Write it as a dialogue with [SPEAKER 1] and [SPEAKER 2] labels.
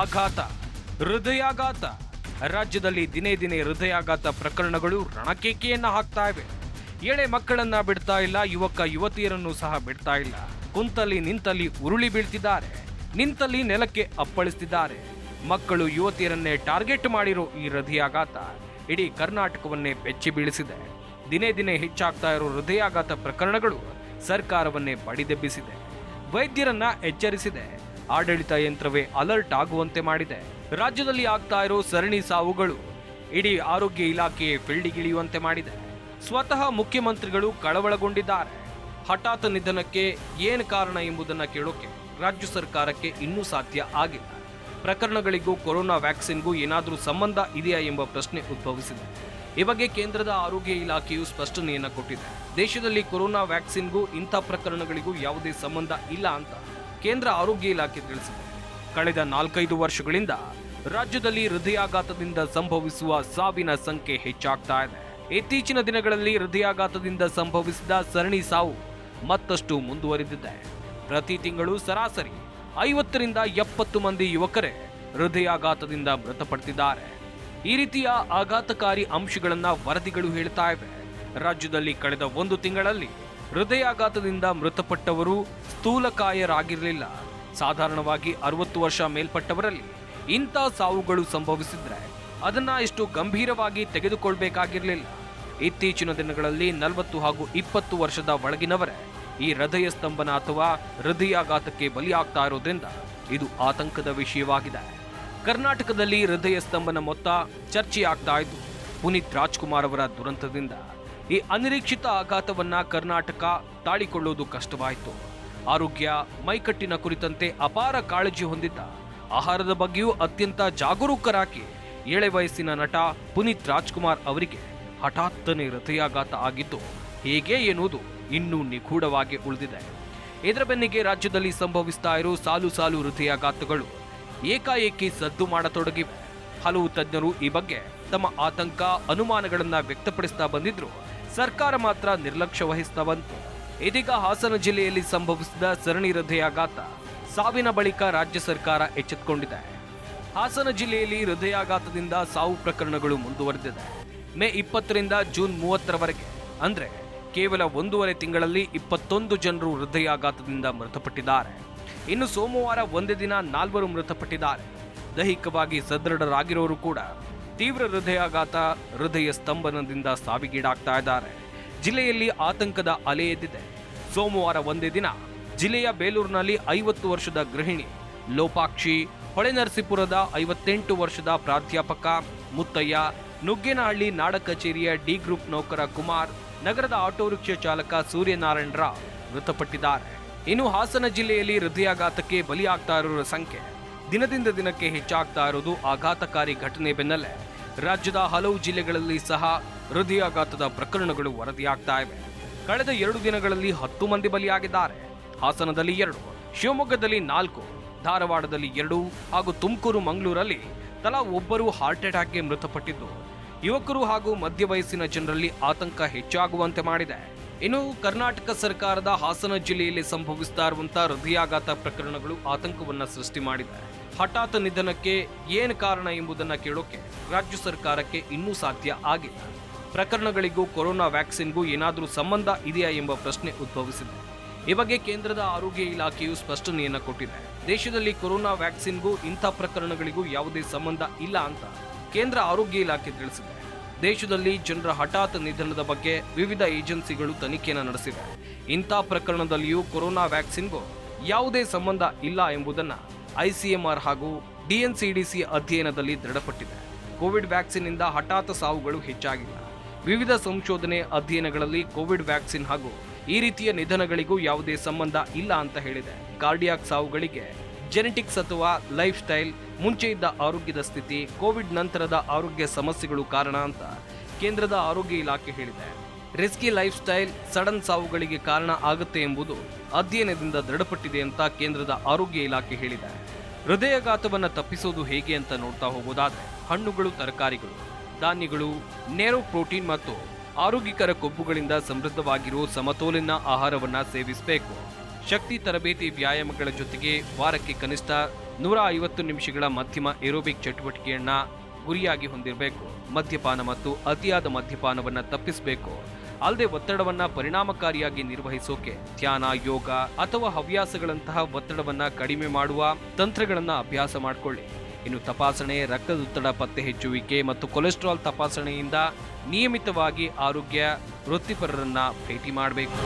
[SPEAKER 1] ಆಘಾತ, ಹೃದಯಾಘಾತ. ರಾಜ್ಯದಲ್ಲಿ ದಿನೇ ದಿನೇ ಹೃದಯಾಘಾತ ಪ್ರಕರಣಗಳು ರಣಕೇಕೆಯನ್ನು ಹಾಕ್ತಾ ಇವೆ. ಎಳೆ ಮಕ್ಕಳನ್ನ ಬಿಡ್ತಾ ಇಲ್ಲ, ಯುವಕ, ಯುವತಿಯರನ್ನು ಸಹ ಬಿಡ್ತಾ ಇಲ್ಲ. ಕುಂತಲ್ಲಿ ನಿಂತಲ್ಲಿ ಉರುಳಿ ಬೀಳ್ತಿದ್ದಾರೆ, ನಿಂತಲ್ಲಿ ನೆಲಕ್ಕೆ ಅಪ್ಪಳಿಸ್ತಿದ್ದಾರೆ. ಮಕ್ಕಳು ಯುವತಿಯರನ್ನೇ ಟಾರ್ಗೆಟ್ ಮಾಡಿರೋ ಈ ಹೃದಯಾಘಾತ ಇಡೀ ಕರ್ನಾಟಕವನ್ನೇ ಬೆಚ್ಚಿ ಬೀಳಿಸಿದೆ. ದಿನೇ ದಿನೇ ಹೆಚ್ಚಾಗ್ತಾ ಇರೋ ಹೃದಯಾಘಾತ ಪ್ರಕರಣಗಳು ಸರ್ಕಾರವನ್ನೇ ಬಡಿದೆಬ್ಬಿಸಿದೆ. ವೈದ್ಯರನ್ನ ಎಚ್ಚರಿಸಿದೆ. ಆಡಳಿತ ಯಂತ್ರವೇ ಅಲರ್ಟ್ ಆಗುವಂತೆ ಮಾಡಿದೆ. ರಾಜ್ಯದಲ್ಲಿ ಆಗ್ತಾ ಇರೋ ಸರಣಿ ಸಾವುಗಳು ಇಡೀ ಆರೋಗ್ಯ ಇಲಾಖೆಯೇ ಫೀಲ್ಡಿಗಿಳಿಯುವಂತೆ ಮಾಡಿದೆ. ಸ್ವತಃ ಮುಖ್ಯಮಂತ್ರಿಗಳು ಕಳವಳಗೊಂಡಿದ್ದಾರೆ. ಹಠಾತ್ ನಿಧನಕ್ಕೆ ಏನು ಕಾರಣ ಎಂಬುದನ್ನು ಕೇಳೋಕೆ ರಾಜ್ಯ ಸರ್ಕಾರಕ್ಕೆ ಇನ್ನೂ ಸಾಧ್ಯ ಆಗಿಲ್ಲ. ಪ್ರಕರಣಗಳಿಗೂ ಕೊರೋನಾ ವ್ಯಾಕ್ಸಿನ್ಗೂ ಏನಾದರೂ ಸಂಬಂಧ ಇದೆಯಾ ಎಂಬ ಪ್ರಶ್ನೆ ಉದ್ಭವಿಸಿದೆ. ಈ ಬಗ್ಗೆ ಕೇಂದ್ರದ ಆರೋಗ್ಯ ಇಲಾಖೆಯು ಸ್ಪಷ್ಟನೆಯನ್ನು ಕೊಟ್ಟಿದೆ. ದೇಶದಲ್ಲಿ ಕೊರೋನಾ ವ್ಯಾಕ್ಸಿನ್ಗೂ ಇಂಥ ಪ್ರಕರಣಗಳಿಗೂ ಯಾವುದೇ ಸಂಬಂಧ ಇಲ್ಲ ಅಂತ ಕೇಂದ್ರ ಆರೋಗ್ಯ ಇಲಾಖೆ ತಿಳಿಸಿದೆ. ಕಳೆದ ನಾಲ್ಕೈದು ವರ್ಷಗಳಿಂದ ರಾಜ್ಯದಲ್ಲಿ ಹೃದಯಾಘಾತದಿಂದ ಸಂಭವಿಸುವ ಸಾವಿನ ಸಂಖ್ಯೆ ಹೆಚ್ಚಾಗ್ತಾ ಇದೆ. ಇತ್ತೀಚಿನ ದಿನಗಳಲ್ಲಿ ಹೃದಯಾಘಾತದಿಂದ ಸಂಭವಿಸಿದ ಸರಣಿ ಸಾವು ಮತ್ತಷ್ಟು ಮುಂದುವರಿದಿದೆ. ಪ್ರತಿ ತಿಂಗಳು ಸರಾಸರಿ ಐವತ್ತರಿಂದ ಎಪ್ಪತ್ತು ಮಂದಿ ಯುವಕರೇ ಹೃದಯಾಘಾತದಿಂದ ಮೃತಪಡ್ತಿದ್ದಾರೆ. ಈ ರೀತಿಯ ಆಘಾತಕಾರಿ ಅಂಶಗಳನ್ನು ವರದಿಗಳು ಹೇಳ್ತಾ ಇವೆ. ರಾಜ್ಯದಲ್ಲಿ ಕಳೆದ ಒಂದು ತಿಂಗಳಲ್ಲಿ ಹೃದಯಾಘಾತದಿಂದ ಮೃತಪಟ್ಟವರು ಸ್ಥೂಲಕಾಯರಾಗಿರಲಿಲ್ಲ. ಸಾಧಾರಣವಾಗಿ ಅರವತ್ತು ವರ್ಷ ಮೇಲ್ಪಟ್ಟವರಲ್ಲಿ ಇಂಥ ಸಾವುಗಳು ಸಂಭವಿಸಿದ್ರೆ ಅದನ್ನ ಇಷ್ಟು ಗಂಭೀರವಾಗಿ ತೆಗೆದುಕೊಳ್ಬೇಕಾಗಿರಲಿಲ್ಲ. ಇತ್ತೀಚಿನ ದಿನಗಳಲ್ಲಿ ನಲವತ್ತು ಹಾಗೂ ಇಪ್ಪತ್ತು ವರ್ಷದ ಒಳಗಿನವರೇ ಈ ಹೃದಯ ಸ್ತಂಭನ ಅಥವಾ ಹೃದಯಾಘಾತಕ್ಕೆ ಬಲಿಯಾಗ್ತಾ ಇರೋದ್ರಿಂದ ಇದು ಆತಂಕದ ವಿಷಯವಾಗಿದೆ. ಕರ್ನಾಟಕದಲ್ಲಿ ಹೃದಯ ಸ್ತಂಭನ ಮೊತ್ತ ಚರ್ಚೆಯಾಗ್ತಾ ಇದ್ದು, ಪುನೀತ್ ರಾಜ್ಕುಮಾರ್ ಅವರ ದುರಂತದಿಂದ ಈ ಅನಿರೀಕ್ಷಿತ ಆಘಾತವನ್ನ ಕರ್ನಾಟಕ ತಾಳಿಕೊಳ್ಳುವುದು ಕಷ್ಟವಾಯಿತು. ಆರೋಗ್ಯ, ಮೈಕಟ್ಟಿನ ಕುರಿತಂತೆ ಅಪಾರ ಕಾಳಜಿ ಹೊಂದಿದ್ದ ಆಹಾರದ ಬಗ್ಗೆಯೂ ಅತ್ಯಂತ ಜಾಗರೂಕರಾಗಿ ಏಳೆ ವಯಸ್ಸಿನ ನಟ ಪುನೀತ್ ರಾಜ್ಕುಮಾರ್ ಅವರಿಗೆ ಹಠಾತ್ತನೆ ಹೃದಯಾಘಾತ ಆಗಿದ್ದು ಹೇಗೆ ಎನ್ನುವುದು ಇನ್ನೂ ನಿಗೂಢವಾಗಿ ಉಳಿದಿದೆ. ಇದರ ಬೆನ್ನಿಗೆ ರಾಜ್ಯದಲ್ಲಿ ಸಂಭವಿಸ್ತಾ ಇರೋ ಸಾಲು ಸಾಲು ಹೃದಯಾಘಾತಗಳು ಏಕಾಏಕಿ ಸದ್ದು ಮಾಡತೊಡಗಿವೆ. ಹಲವು ತಜ್ಞರು ಈ ಬಗ್ಗೆ ತಮ್ಮ ಆತಂಕ, ಅನುಮಾನಗಳನ್ನು ವ್ಯಕ್ತಪಡಿಸ್ತಾ ಬಂದಿದ್ರು. ಸರ್ಕಾರ ಮಾತ್ರ ನಿರ್ಲಕ್ಷ್ಯ ವಹಿಸ್ತಾ ಇದೀಗ ಹಾಸನ ಜಿಲ್ಲೆಯಲ್ಲಿ ಸಂಭವಿಸಿದ ಸರಣಿ ಹೃದಯಾಘಾತ ಸಾವಿನ ಬಳಿಕ ರಾಜ್ಯ ಸರ್ಕಾರ ಎಚ್ಚೆತ್ತುಕೊಂಡಿದೆ ಹಾಸನ ಜಿಲ್ಲೆಯಲ್ಲಿ ಹೃದಯಾಘಾತದಿಂದ ಸಾವು ಪ್ರಕರಣಗಳು ಮುಂದುವರೆದಿದೆ. ಮೇ ಇಪ್ಪತ್ತರಿಂದ ಜೂನ್ ಮೂವತ್ತರವರೆಗೆ, ಅಂದರೆ ಕೇವಲ ಒಂದೂವರೆ ತಿಂಗಳಲ್ಲಿ ಇಪ್ಪತ್ತೊಂದು ಜನರು ಹೃದಯಾಘಾತದಿಂದ ಮೃತಪಟ್ಟಿದ್ದಾರೆ. ಇನ್ನು ಸೋಮವಾರ ಒಂದೇ ದಿನ ನಾಲ್ವರು ಮೃತಪಟ್ಟಿದ್ದಾರೆ. ದೈಹಿಕವಾಗಿ ಸದೃಢರಾಗಿರೋರು ಕೂಡ ತೀವ್ರ ಹೃದಯಾಘಾತ, ಹೃದಯ ಸ್ತಂಭನದಿಂದ ಸಾವಿಗೀಡಾಗ್ತಾ ಇದ್ದಾರೆ. ಜಿಲ್ಲೆಯಲ್ಲಿ ಆತಂಕದ ಅಲೆ ಎದ್ದಿದೆ. ಸೋಮವಾರ ಒಂದೇ ದಿನ ಜಿಲ್ಲೆಯ ಬೇಲೂರಿನಲ್ಲಿ ಐವತ್ತು ವರ್ಷದ ಗೃಹಿಣಿ ಲೋಪಾಕ್ಷಿ, ಹೊಳೆನರಸೀಪುರದ ಐವತ್ತೆಂಟು ವರ್ಷದ ಪ್ರಾಧ್ಯಾಪಕ ಮುತ್ತಯ್ಯ, ನುಗ್ಗೇನಹಳ್ಳಿ ನಾಡ ಕಚೇರಿಯ ಡಿ ಗ್ರೂಪ್ ನೌಕರ ಕುಮಾರ್, ನಗರದ ಆಟೋ ರಿಕ್ಷಾ ಚಾಲಕ ಸೂರ್ಯನಾರಾಯಣ ರಾವ್ ಮೃತಪಟ್ಟಿದ್ದಾರೆ. ಇನ್ನು ಹಾಸನ ಜಿಲ್ಲೆಯಲ್ಲಿ ಹೃದಯಾಘಾತಕ್ಕೆ ಬಲಿಯಾಗ್ತಾ ಇರೋರ ಸಂಖ್ಯೆ ದಿನದಿಂದ ದಿನಕ್ಕೆ ಹೆಚ್ಚಾಗ್ತಾ ಇರೋದು ಆಘಾತಕಾರಿ ಘಟನೆ ಬೆನ್ನಲ್ಲೇ. ರಾಜ್ಯದ ಹಲವು ಜಿಲ್ಲೆಗಳಲ್ಲಿ ಸಹ ಹೃದಯಾಘಾತದ ಪ್ರಕರಣಗಳು ವರದಿಯಾಗ್ತಾ ಇವೆ. ಕಳೆದ ಎರಡು ದಿನಗಳಲ್ಲಿ ಹತ್ತು ಮಂದಿ ಬಲಿಯಾಗಿದ್ದಾರೆ. ಹಾಸನದಲ್ಲಿ ಎರಡು, ಶಿವಮೊಗ್ಗದಲ್ಲಿ ನಾಲ್ಕು, ಧಾರವಾಡದಲ್ಲಿ ಎರಡು ಹಾಗೂ ತುಮಕೂರು ಮಂಗಳೂರಲ್ಲಿ ತಲಾ ಒಬ್ಬರು ಹಾರ್ಟ್ ಅಟ್ಯಾಕ್ಗೆ ಮೃತಪಟ್ಟಿದ್ದು. ಯುವಕರು ಹಾಗೂ ಮಧ್ಯ ವಯಸ್ಸಿನ ಜನರಲ್ಲಿ ಆತಂಕ ಹೆಚ್ಚಾಗುವಂತೆ ಮಾಡಿದೆ. ಇನ್ನು ಕರ್ನಾಟಕ ಸರ್ಕಾರದ ಹಾಸನ ಜಿಲ್ಲೆಯಲ್ಲಿ ಸಂಭವಿಸ್ತಾ ಇರುವಂತಹ ಹೃದಯಾಘಾತ ಪ್ರಕರಣಗಳು ಆತಂಕವನ್ನ ಸೃಷ್ಟಿ ಮಾಡಿದೆ. ಹಠಾತ್ ನಿಧನಕ್ಕೆ ಏನು ಕಾರಣ ಎಂಬುದನ್ನ ಕೇಳೋಕೆ ರಾಜ್ಯ ಸರ್ಕಾರಕ್ಕೆ ಇನ್ನೂ ಸಾಧ್ಯ ಆಗಿಲ್ಲ. ಪ್ರಕರಣಗಳಿಗೂ ಕೊರೋನಾ ವ್ಯಾಕ್ಸಿನ್ಗೂ ಏನಾದರೂ ಸಂಬಂಧ ಇದೆಯಾ ಎಂಬ ಪ್ರಶ್ನೆ ಉದ್ಭವಿಸಿದೆ. ಈ ಬಗ್ಗೆ ಕೇಂದ್ರದ ಆರೋಗ್ಯ ಇಲಾಖೆಯು ಸ್ಪಷ್ಟನೆಯನ್ನ ಕೊಟ್ಟಿದೆ. ದೇಶದಲ್ಲಿ ಕೊರೋನಾ ವ್ಯಾಕ್ಸಿನ್ಗೂ ಇಂಥ ಪ್ರಕರಣಗಳಿಗೂ ಯಾವುದೇ ಸಂಬಂಧ ಇಲ್ಲ ಅಂತ ಕೇಂದ್ರ ಆರೋಗ್ಯ ಇಲಾಖೆ ತಿಳಿಸಿದೆ. ದೇಶದಲ್ಲಿ ಜನರ ಹಠಾತ್ ನಿಧನದ ಬಗ್ಗೆ ವಿವಿಧ ಏಜೆನ್ಸಿಗಳು ತನಿಖೆಯನ್ನು ನಡೆಸಿವೆ. ಇಂಥ ಪ್ರಕರಣದಲ್ಲಿಯೂ ಕೊರೋನಾ ವ್ಯಾಕ್ಸಿನ್ಗೂ ಯಾವುದೇ ಸಂಬಂಧ ಇಲ್ಲ ಎಂಬುದನ್ನು ಐಸಿಎಂಆರ್ ಹಾಗೂ ಡಿಎನ್ಸಿಡಿಸಿ ಅಧ್ಯಯನದಲ್ಲಿ ದೃಢಪಟ್ಟಿದೆ. ಕೋವಿಡ್ ವ್ಯಾಕ್ಸಿನ್ನಿಂದ ಹಠಾತ್ ಸಾವುಗಳು ಹೆಚ್ಚಾಗಿಲ್ಲ. ವಿವಿಧ ಸಂಶೋಧನೆ ಅಧ್ಯಯನಗಳಲ್ಲಿ ಕೋವಿಡ್ ವ್ಯಾಕ್ಸಿನ್ ಹಾಗೂ ಈ ರೀತಿಯ ನಿಧನಗಳಿಗೂ ಯಾವುದೇ ಸಂಬಂಧ ಇಲ್ಲ ಅಂತ ಹೇಳಿದೆ. ಕಾರ್ಡಿಯಾಕ್ ಸಾವುಗಳಿಗೆ ಜೆನೆಟಿಕ್ಸ್ ಅಥವಾ ಲೈಫ್ ಸ್ಟೈಲ್ ಮುಂಚೆ ಇದ್ದ ಆರೋಗ್ಯದ ಸ್ಥಿತಿ, ಕೋವಿಡ್ ನಂತರದ ಆರೋಗ್ಯ ಸಮಸ್ಯೆಗಳು ಕಾರಣ ಅಂತ ಕೇಂದ್ರದ ಆರೋಗ್ಯ ಇಲಾಖೆ ಹೇಳಿದೆ. ರಿಸ್ಕಿ ಲೈಫ್ ಸ್ಟೈಲ್ ಸಡನ್ ಸಾವುಗಳಿಗೆ ಕಾರಣ ಆಗುತ್ತೆ ಎಂಬುದು ಅಧ್ಯಯನದಿಂದ ದೃಢಪಟ್ಟಿದೆ ಅಂತ ಕೇಂದ್ರದ ಆರೋಗ್ಯ ಇಲಾಖೆ ಹೇಳಿದೆ. ಹೃದಯಾಘಾತವನ್ನು ತಪ್ಪಿಸೋದು ಹೇಗೆ ಅಂತ ನೋಡ್ತಾ ಹೋಗೋದಾದ್ರೆ, ಹಣ್ಣುಗಳು, ತರಕಾರಿಗಳು, ಧಾನ್ಯಗಳು ನೇರೋ ಪ್ರೋಟೀನ್ ಮತ್ತು ಆರೋಗ್ಯಕರ ಕೊಬ್ಬುಗಳಿಂದ ಸಮೃದ್ಧವಾಗಿರುವ ಸಮತೋಲನ ಆಹಾರವನ್ನು ಸೇವಿಸಬೇಕು. ಶಕ್ತಿ ತರಬೇತಿ ವ್ಯಾಯಾಮಗಳ ಜೊತೆಗೆ ವಾರಕ್ಕೆ ಕನಿಷ್ಠ ನೂರ ಐವತ್ತು ನಿಮಿಷಗಳ ಮಧ್ಯಮ ಏರೋಬಿಕ್ ಚಟುವಟಿಕೆಯನ್ನ ಗುರಿಯಾಗಿ ಹೊಂದಿರಬೇಕು. ಮದ್ಯಪಾನ ಮತ್ತು ಅತಿಯಾದ ಮದ್ಯಪಾನವನ್ನು ತಪ್ಪಿಸಬೇಕು. ಅಲ್ಲದೆ ಒತ್ತಡವನ್ನು ಪರಿಣಾಮಕಾರಿಯಾಗಿ ನಿರ್ವಹಿಸೋಕೆ ಧ್ಯಾನ, ಯೋಗ ಅಥವಾ ಹವ್ಯಾಸಗಳಂತಹ ಒತ್ತಡವನ್ನು ಕಡಿಮೆ ಮಾಡುವ ತಂತ್ರಗಳನ್ನು ಅಭ್ಯಾಸ ಮಾಡಿಕೊಳ್ಳಿ. ಇನ್ನು ತಪಾಸಣೆ, ರಕ್ತದೊತ್ತಡ ಪತ್ತೆ ಹೆಚ್ಚುವಿಕೆ ಮತ್ತು ಕೊಲೆಸ್ಟ್ರಾಲ್ ತಪಾಸಣೆಯಿಂದ ನಿಯಮಿತವಾಗಿ ಆರೋಗ್ಯ ವೃತ್ತಿಪರರನ್ನ ಭೇಟಿ ಮಾಡಬೇಕು.